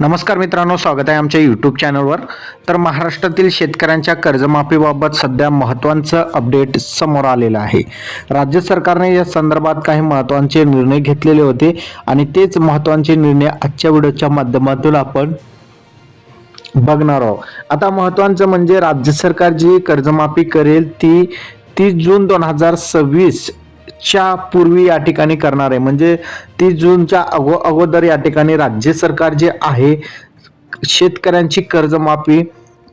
नमस्कार मित्रांनो स्वागत आहे आमच्या यूट्यूब चॅनलवर तर महाराष्ट्रातील शेतकऱ्यांच्या कर्जमाफीबाबत सध्या महत्त्वाचं अपडेट समोर आलेलं आहे. राज्य सरकारने या संदर्भात काही महत्त्वाचे निर्णय घेतलेले होते आणि तेच महत्त्वाचे निर्णय आजच्या व्हिडिओच्या माध्यमातून आपण बघणार आहोत. आता महत्त्वाचं म्हणजे राज्य सरकार जी कर्जमाफी करेल ती तीस जून दोन हजार सव्वीस च्या पूर्वी या ठिकाणी करणार आहे. म्हणजे तीस जूनच्या अगो अगोदर या ठिकाणी राज्य सरकार जे आहे शेतकऱ्यांची कर्जमाफी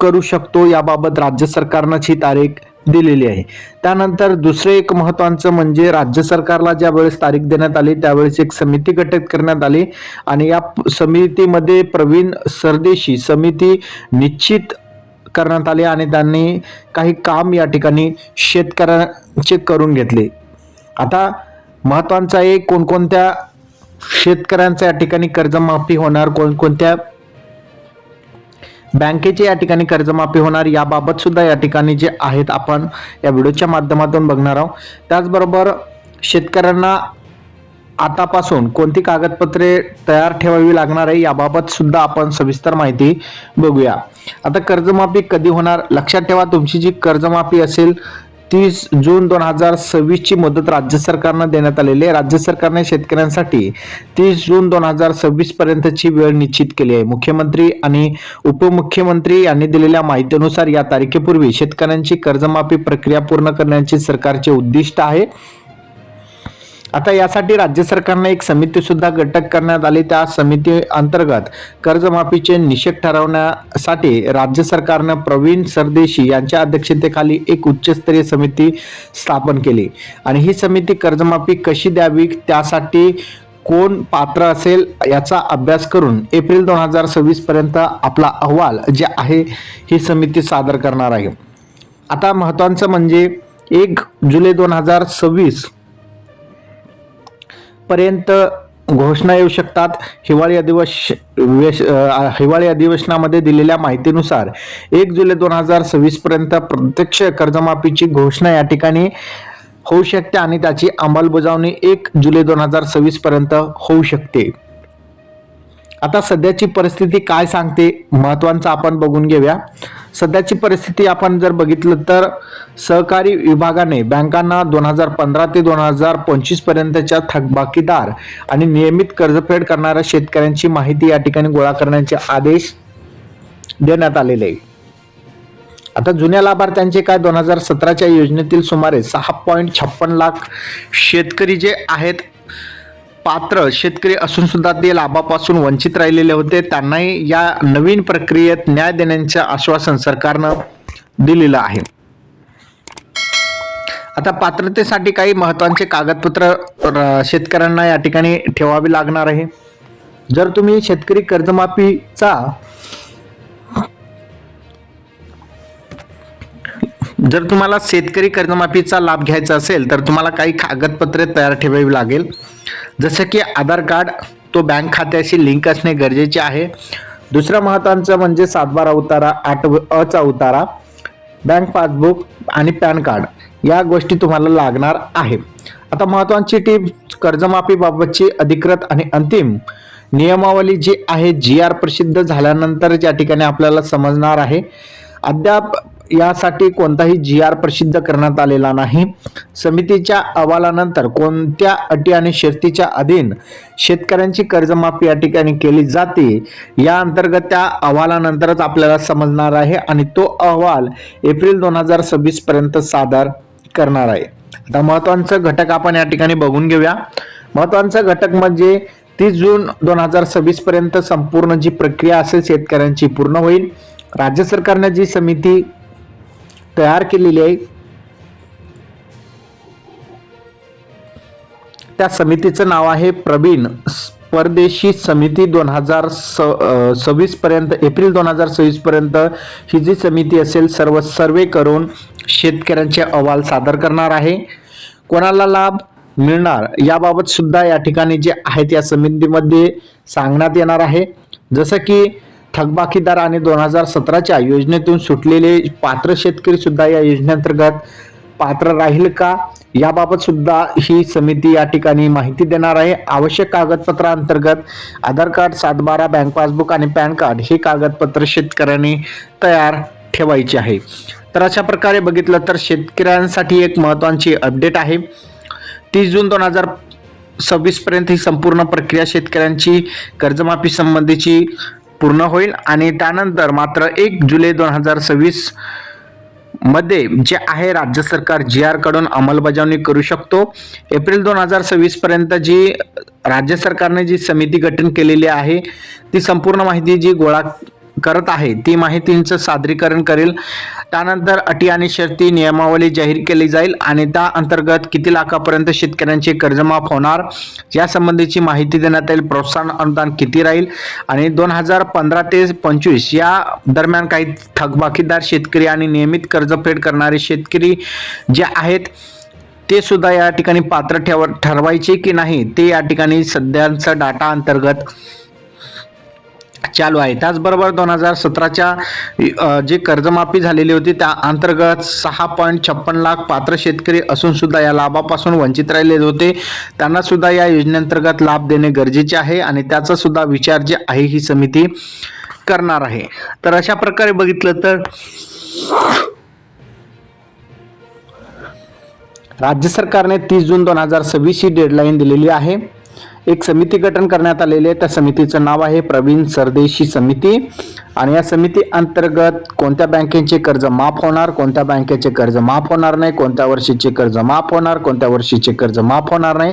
करू शकतो याबाबत राज्य सरकारनंच ही तारीख दिलेली आहे. त्यानंतर दुसरे एक महत्वाचं म्हणजे राज्य सरकारला ज्या वेळेस तारीख देण्यात आली त्यावेळेस एक समिती गठीत करण्यात आली. आणि या समितीमध्ये प्रवीण सरदेशी समिती निश्चित करण्यात आली आणि त्यांनी काही काम या ठिकाणी शेतकऱ्यांचे करून घेतले. आता महत्वाचं आहे कोणकोणत्या शेतकऱ्यांचा या ठिकाणी कर्जमाफी होणार कोणकोणत्या बँकेची या ठिकाणी कर्जमाफी होणार याबाबत सुद्धा या ठिकाणी जे आहेत आपण या व्हिडिओच्या माध्यमातून बघणार आहोत. त्याचबरोबर शेतकऱ्यांना आतापासून कोणती कागदपत्रे तयार ठेवावी लागणार आहे याबाबत सुद्धा आपण सविस्तर माहिती बघूया. आता कर्जमाफी कधी होणार? लक्षात ठेवा तुमची जी कर्जमाफी असेल तीस जून दोन हजार सव्वीसची मुदत राज्य सरकारनं देण्यात आलेली आहे. राज्य सरकारने शेतकऱ्यांसाठी तीस जून दोन हजार सव्वीस पर्यंतची वेळ निश्चित केली आहे. मुख्यमंत्री आणि उपमुख्यमंत्री यांनी दिलेल्या माहितीनुसार या तारखेपूर्वी शेतकऱ्यांची कर्जमाफी प्रक्रिया पूर्ण करण्याचे सरकारचे उद्दिष्ट आहे. आता यासाठी राज्य सरकारने एक समिती सुद्धा गटक करण्यात आली. त्या समिती अंतर्गत कर्जमाफीचे निषेध ठरवण्यासाठी राज्य सरकारनं प्रवीण सरदेशी यांच्या अध्यक्षतेखाली एक उच्चस्तरीय समिती स्थापन केली. आणि ही समिती कर्जमाफी कशी द्यावी त्यासाठी कोण पात्र असेल याचा अभ्यास करून एप्रिल दोन हजार सव्वीस पर्यंत आपला अहवाल जे आहे ही समिती सादर करणार आहे. आता महत्वाचं म्हणजे एक जुलै दोन हजार सव्वीस पर्यंत घोषणा येऊ शकतात. हिवाळी अधिवेश वेश- हिवाळी अधिवेशनामध्ये दिलेल्या माहितीनुसार एक जुलै दोन हजार सव्वीस पर्यंत प्रत्यक्ष कर्जमाफीची घोषणा या ठिकाणी होऊ शकते आणि त्याची अंमलबजावणी एक जुलै दोन हजार सव्वीस पर्यंत होऊ शकते. आता सध्याची परिस्थिती काय सांगते महत्वाचं आपण बघून घेऊया. सध्याची परिस्थिती आपण जर बघितलं तर सहकारी विभागाने बँकांना दोन हजार पंधरा ते दोन हजार पंचवीस पर्यंतच्या थकबाकीदार आणि नियमित कर्जफेड करणाऱ्या शेतकऱ्यांची माहिती या ठिकाणी गोळा करण्याचे आदेश देण्यात आलेले. आहे आता जुन्या लाभार्थ्यांचे काय? दोन हजार सतराच्या योजनेतील सुमारे सहा पॉईंट छप्पन लाख शेतकरी जे आहेत पात्र शेतकरी असून सुद्धा ते लाभापासून वंचित राहिलेले होते. त्यांनाही या नवीन प्रक्रियेत न्याय देण्याचे आश्वासन सरकारनं दिलेलं आहे. आता पात्रतेसाठी काही महत्त्वाचे कागदपत्र शेतकऱ्यांना या ठिकाणी ठेवावी लागणार आहे. जर तुम्ही शेतकरी कर्जमाफीचा जर तुम्हाला शेतकरी कर्जमाफीचा लाभ घ्यायचा असेल तर तुम्हाला काही कागदपत्रे तयार ठेवावी लागेल. जसं की आधार कार्ड तो बँक खात्याशी लिंक असणे गरजेचे आहे. दुसरं महत्त्वाचं म्हणजे सातबारा उतारा आठ अचा उतारा बँक पासबुक आणि पॅन कार्ड या गोष्टी तुम्हाला लागणार आहे. आता महत्त्वाची टीप कर्जमाफीबाबतची अधिकृत आणि अंतिम नियमावली जी आहे जी आर प्रसिद्ध झाल्यानंतर या ठिकाणी आपल्याला समजणार आहे. अद्याप यासाठी कोणताही जी आर प्रसिद्ध करण्यात आलेला नाही. समितीच्या अहवालानंतर कोणत्या अटी आणि शर्तीच्या अधीन शेतकऱ्यांची कर्जमाफी या ठिकाणी केली जाते या अंतर्गत त्या अहवालानंतरच आपल्याला समजणार आहे आणि तो अहवाल एप्रिल दोन हजार सव्वीस पर्यंत सादर करणार आहे. आता महत्वाचं घटक आपण या ठिकाणी बघून घेऊया. महत्त्वाचा घटक म्हणजे तीस जून दोन हजार सव्वीस पर्यंत संपूर्ण जी प्रक्रिया असेल शेतकऱ्यांची पूर्ण होईल. राज्य सरकारने जी समिती तयार केलेली आहे. त्या समितीचं नाव आहे प्रवीण परदेशी समिती दोन हजार सव्वीस पर्यंत एप्रिल दोन हजार सव्वीस पर्यंत ही जी समिती असेल सर्व सर्वे करून शेतकऱ्यांचे अहवाल सादर करणार आहे. कोणाला लाभ मिळणार याबाबत सुद्धा या ठिकाणी जे आहेत या समितीमध्ये सांगण्यात येणार आहे. जसं की थकबाकीदार आणि दोन हजार सतराच्या योजनेतून सुटलेले पात्र शेतकरी सुद्धा या योजनेअंतर्गत पात्र राहील का? याबाबत सुद्धा ही समिती या ठिकाणी माहिती देणार आहे. आवश्यक कागदपत्रांतर्गत आधार कार्ड सातबारा बँक पासबुक आणि पॅन कार्ड हे कागदपत्र शेतकऱ्यांनी तयार ठेवायचे आहे. तर अशा प्रकारे बघितलं तर शेतकऱ्यांसाठी एक महत्त्वाची अपडेट आहे. तीस जून दोन हजार सव्वीसपर्यंत ही संपूर्ण प्रक्रिया शेतकऱ्यांची कर्जमाफी संबंधीची पूर्ण होईल आणि त्यानंतर मात्र एक जुलै दोन हजार सव्वीसमध्ये जे आहे राज्य सरकार जी आरकडून अंमलबजावणी करू शकतो. एप्रिल दोन हजार सव्वीस पर्यंत जी राज्य सरकारने जी समिती गठन केलेली आहे ती संपूर्ण माहिती जी गोळा करत आहे. ती माहितींचं सादरीकरण करेल. त्यानंतर अटी आणि शर्ती नियमावली जाहीर केली जाईल आणि त्या अंतर्गत किती लाखापर्यंत शेतकऱ्यांचे कर्जमाफ होणार यासंबंधीची माहिती देण्यात येईल. प्रोत्साहन अनुदान किती राहील आणि दोन हजार पंधरा ते पंचवीस या दरम्यान काही थकबाकीदार शेतकरी आणि नियमित कर्जफेड करणारे शेतकरी जे आहेत ते सुद्धा या ठिकाणी पात्र ठेव ठरवायचे की नाही ते या ठिकाणी सध्याचा डाटा अंतर्गत चालू आहे. त्याचबरोबर दोन हजार सतराच्या जे कर्जमाफी झालेली होती त्या अंतर्गत सहा पॉईंट छप्पन लाख पात्र शेतकरी असून सुद्धा या लाभापासून वंचित राहिले होते. त्यांना सुद्धा या योजनेअंतर्गत लाभ देणे गरजेचे आहे आणि त्याचा सुद्धा विचार जे आहे ही समिती करणार आहे. तर अशा प्रकारे बघितलं तर राज्य सरकारने तीस जून दोन हजार सव्वीस ही डेडलाईन दिलेली आहे. एक समिती गठन करण्यात आलेली आहे. त्या समितीचं नाव आहे प्रवीण सरदेशी समिती. आणि या समिती अंतर्गत कोणत्या बँकेचे कर्ज माफ होणार कोणत्या बँकेचे कर्ज माफ होणार नाही कोणत्या वर्षीचे कर्ज माफ होणार कोणत्या वर्षीचे कर्ज माफ होणार नाही.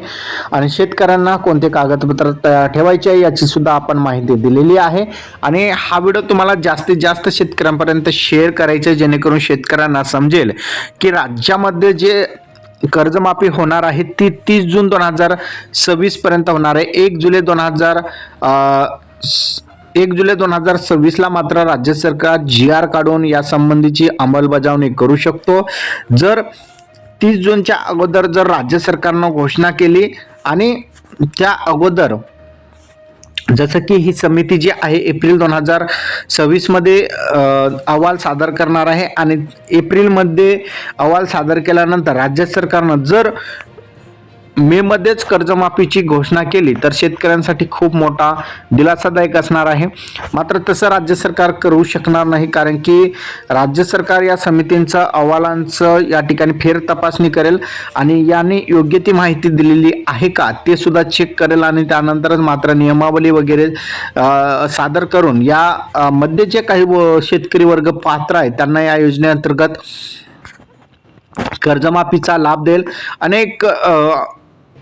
आणि शेतकऱ्यांना कोणते कागदपत्र तयार ठेवायचे आहे याची सुद्धा आपण माहिती दिलेली आहे. आणि हा व्हिडिओ तुम्हाला जास्तीत जास्त शेतकऱ्यांपर्यंत शेअर करायचे जेणेकरून शेतकऱ्यांना समजेल की राज्यामध्ये जे कर्जमाफी होणार आहे. ती तीस जून दोन हजार सव्वीस पर्यंत होणार आहे. एक जुलै दोन हजार एक जुलै दोन हजार सव्वीसला मात्र राज्य सरकार जी आर काढून यासंबंधीची अंमलबजावणी करू शकतो. जर तीस जूनच्या अगोदर जर राज्य सरकारनं घोषणा केली आणि त्या अगोदर जसं की ही समिती जी आहे एप्रिल दोन हजार सव्वीसमध्ये अहवाल सादर करणार आहे आणि एप्रिलमध्ये अहवाल सादर केल्यानंतर राज्य सरकारनं जर मे मध्येच कर्जमाफीची घोषणा केली तर शेतकऱ्यांसाठी खूप मोठा दिलासादायक असणार आहे. मात्र तसं राज्य सरकार करू शकणार नाही कारण की राज्य सरकार या समितींचं अहवालांचं या ठिकाणी फेर तपासणी करेल आणि याने योग्य ती माहिती दिलेली आहे का ते सुद्धा चेक करेल आणि त्यानंतरच मात्र नियमावली वगैरे सादर करून या मध्ये जे काही व- शेतकरी वर्ग पात्र आहे त्यांना या योजनेअंतर्गत कर्जमाफीचा लाभ देईल. अनेक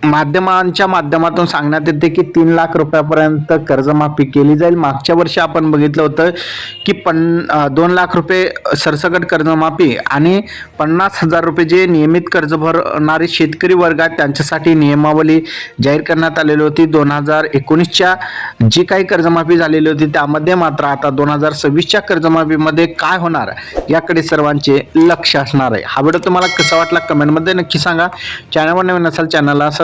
माध्यमांच्या माध्यमातून सांगण्यात येते की तीन लाख रुपयापर्यंत कर्जमाफी केली जाईल. मागच्या वर्षी आपण बघितलं होतं की पन दोन लाख रुपये सरसकट कर्जमाफी आणि पन्नास हजार रुपये जे नियमित कर्ज भरणारे शेतकरी वर्ग आहेत त्यांच्यासाठी नियमावली जाहीर करण्यात आलेली होती. दोन हजार एकोणीसच्या जी काही कर्जमाफी झालेली होती त्यामध्ये मात्र आता दोन हजार सव्वीसच्या कर्जमाफीमध्ये काय होणार याकडे सर्वांचे लक्ष असणार आहे. हा व्हिडिओ तुम्हाला कसा वाटला कमेंटमध्ये नक्की सांगा. चॅनलवर नवीन असाल चॅनलला